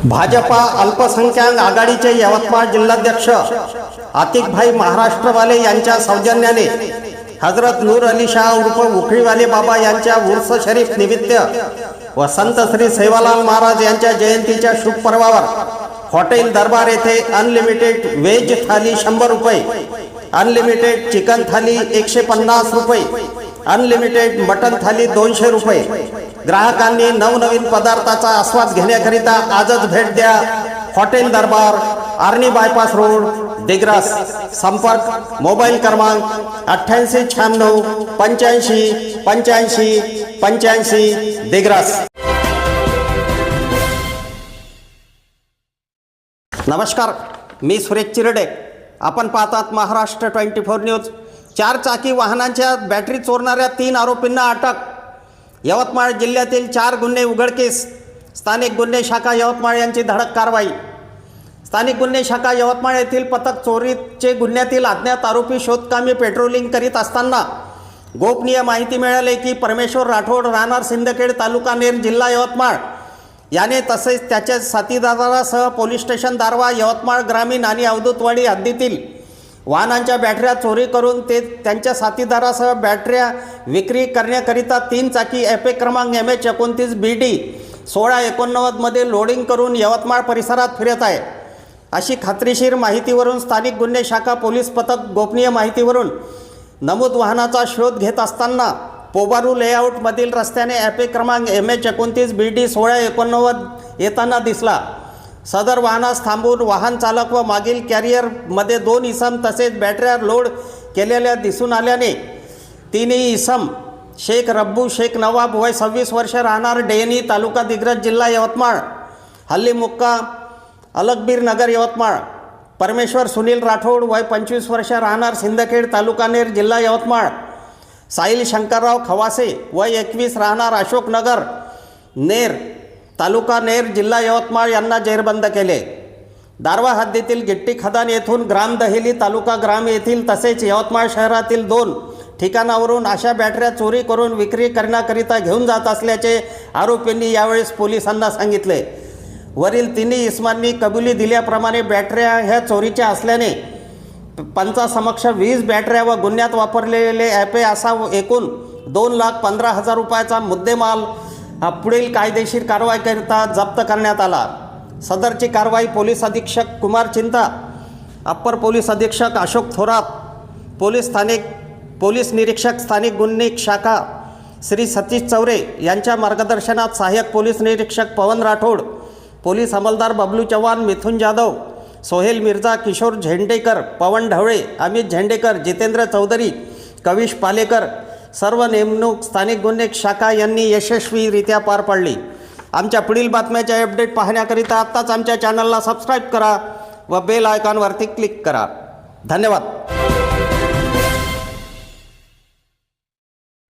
भाजपा अल्पसंख्याक आघाडीचे यवतमाळ जिल्हाध्यक्ष आतिकभाई महाराष्ट्रवाले यांच्या सौजन्याने हजरत नूर अली शाह उर्फ उखळीवाले बाबा यांच्या उर्स शरीफ निमित्त व संत श्री सेवालाल महाराज यांच्या जयंतीच्या शुभ पर्वावर हॉटेल दरबार येथे अनलिमिटेड व्हेज थाली शंभर रुपये अनलिमिटेड चिकन थाली एकशे पन्नास रुपये अनलिमिटेड मटन थाली दोनशे रुपये ग्राहकांनी नवनवीन पदार्थाचा आस्वाद घेण्याकरिता आजच भेट द्या. Hotel Darbar Arni bypass road Digras संपर्क मोबाईल क्रमांक अठ्ठ्याऐंशी शहाण्णव पंच्याऐंशी पंच्याऐंशी पंच्याऐंशी दिग्रास. नमस्कार मी सुरेश चिरडे. आपण पाहतात महाराष्ट्र ट्वेंटी फोर न्यूज. चार चाकी वाहनांच्या बॅटरी चोरणाऱ्या तीन आरोपींना अटक यवतमाळ जिल्ह्यातील चार गुन्हे उघडकीस. स्थानिक गुन्हे शाखा यवतमाळ यांची धडक कारवाई. स्थानिक गुन्हे शाखा यवतमाळ येथील पथक चोरीचे गुन्ह्यातील अज्ञात आरोपी शोधकामी पेट्रोलिंग करीत असताना गोपनीय माहिती मिळाली की परमेश्वर राठोड राहणार सिंदखेड तालुका नेर जिल्हा यवतमाळ. याने तसेच त्याच्या साथीदारासह पोलीस स्टेशन दारवा यवतमाळ ग्रामीण आणि अवधूतवाडी हद्दीतील वाहनांच्या बॅटऱ्या चोरी करून ते त्यांच्या साथीदारासह बॅटऱ्या विक्री करण्याकरिता तीन चाकी एफ ए क्रमांक एम एच एकोणतीस बी डी सोळा एकोणनव्वदमध्ये लोडिंग करून यवतमाळ परिसरात फिरत आहे. अशी खात्रीशीर माहितीवरून स्थानिक गुन्हे शाखा पोलीस पथक गोपनीय माहितीवरून नमूद वाहनाचा शोध घेत असताना पोबारू लेआउटमधील रस्त्याने ॲपे क्रमांक एम एच एकोणतीस बी डी सोळा एकोणनव्वद येताना दिसला. सदर वाहनास थांबून वाहन चालक व मागील कॅरियरमध्ये दोन इसम तसेच बॅटऱ्या लोड केलेल्या दिसून आल्याने तिन्ही इसम शेख रब्बू शेख नवाब वय सव्वीस वर्ष राहणार डेनी तालुका दिग्रज जिल्हा यवतमाळ हल्ली मुक्का अलकबीर नगर यवतमाळ परमेश्वर सुनील राठोड वय पंचवीस वर्ष राहणार सिंदखेड तालुकानेर जिल्हा यवतमाळ साहिल शंकरराव खवासे वय एकवीस राहणार अशोकनगर नेर तालुका नेर जिल्हा यवतमाळ यांना जेरबंद केले. दारवा हद्दीतील गिट्टी खदान येथून ग्राम दहेली तालुका ग्राम येथील तसेच यवतमाळ शहरातील दोन ठिकाणावरून अशा बॅटऱ्या चोरी करून विक्री करण्याकरिता घेऊन जात असल्याचे आरोपींनी यावेळेस पोलिसांना सांगितले. वरील तिन्ही इस्मांनी कबुली दिल्याप्रमाणे बॅटऱ्या ह्या चोरीच्या असल्याने पंचासमक्ष वीस बॅटऱ्या व गुन्ह्यात वापरलेले ॲपे असा एकूण दोन लाख पंधरा हजार रुपयाचा मुद्देमाल हा पुढील कायदेशीर कारवाईकरिता जप्त करण्यात आला. सदरची कारवाई पोलीस अधीक्षक कुमार चिंता अप्पर पोलीस अधीक्षक अशोक थोरात पोलीस स्थानिक पोलीस निरीक्षक स्थानिक गुन्हे शाखा श्री सतीश चौरे यांच्या मार्गदर्शनात सहाय्यक पोलीस निरीक्षक पवन राठोड पोलीस अंमलदार बबलू चव्हाण मिथुन जाधव सोहेल मिर्झा किशोर झेंडेकर पवन ढवळे अमित झेंडेकर जितेंद्र चौधरी कविश पालेकर सर्व नेमणूक स्थानिक गुन्हे शाखा यांनी यशस्वीरित्या पार पाडली. आमच्या पुढील बातम्याचे अपडेट पाहण्याकरिता आत्ताच आमच्या चॅनलला सबस्क्राईब करा व बेल आयकॉनवरती क्लिक करा. धन्यवाद.